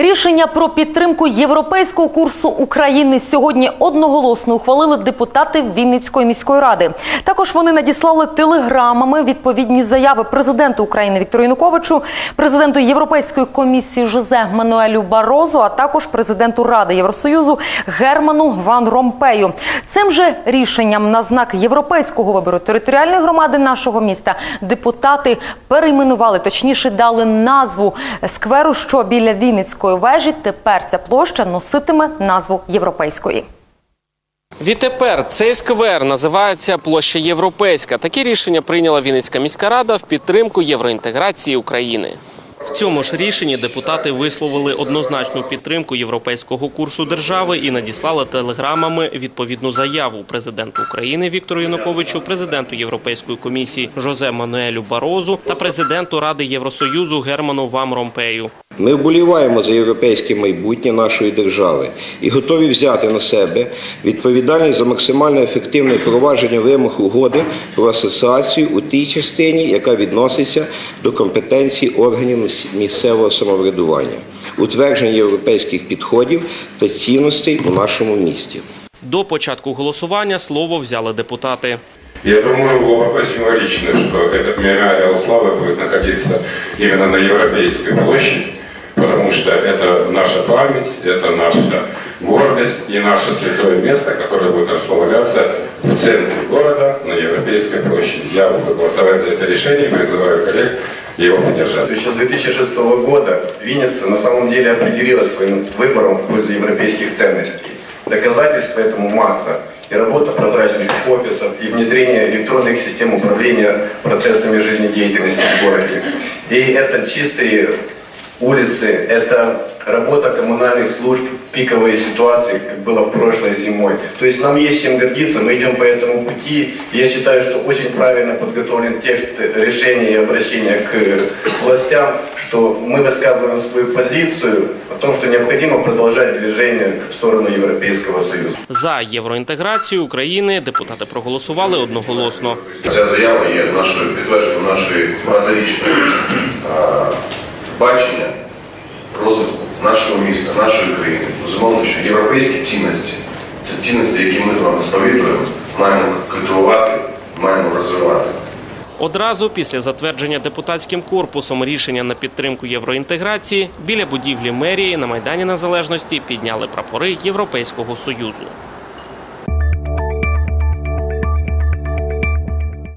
Рішення про підтримку європейського курсу України сьогодні одноголосно ухвалили депутати Вінницької міської ради. Також вони надіслали телеграмами відповідні заяви президенту України Віктору Януковичу, президенту Європейської комісії Жозе Мануелю Барозу, а також президенту Ради Євросоюзу Герману Ван Ромпею. Цим же рішенням на знак європейського вибору територіальної громади нашого міста депутати перейменували, точніше дали назву скверу, що біля Вінницької вежі. Тепер ця площа носитиме назву європейської. Відтепер цей сквер називається площа Європейська. Таке рішення прийняла Вінницька міська рада в підтримку євроінтеграції України. В цьому ж рішенні депутати висловили однозначну підтримку європейського курсу держави і надіслали телеграмами відповідну заяву президенту України Віктору Януковичу, президенту Європейської комісії Жозе Мануелю Барозу та президенту Ради Євросоюзу Герману Вам Ромпею. Ми вболіваємо за європейське майбутнє нашої держави і готові взяти на себе відповідальність за максимально ефективне впровадження вимог угоди про асоціацію у тій частині, яка відноситься до компетенції органів місцевого самоврядування, утвердження європейських підходів та цінностей у нашому місті. До початку голосування слово взяли депутати. Я думаю, глубоко символично, что этот мемориал славы будет находиться именно на Европейской площади, потому что это наша память, это наша гордость и наше святое место, которое будет располагаться в центре города на Европейской площади. Я буду голосовать за это решение и призываю коллег его поддержать. Еще с 2006 года Винница на самом деле определилась своим выбором в пользу европейских ценностей. Доказательств этому масса. И работа прозрачных офисов, и внедрение электронных систем управления процессами жизнедеятельности в городе. И это чистые улицы, это работа коммунальных служб в пиковые ситуации, как было в прошлой зимой. То есть нам есть чем гордиться, мы идем по этому пути. Я считаю, что очень правильно подготовлен текст решения и обращения к властям, что мы высказываем свою позицию о том, что необходимо продолжать движение в сторону Европейского Союза. За євроінтеграцію України депутати проголосували одноголосно. Ця заява є нашою підтвердженням нашої багаторічної нашої країни. Безумовно, що європейські цінності це цінності, які ми з вами сповідуємо, маємо культивувати, маємо розвивати. Одразу після затвердження депутатським корпусом рішення на підтримку євроінтеграції біля будівлі мерії на Майдані Незалежності підняли прапори Європейського Союзу.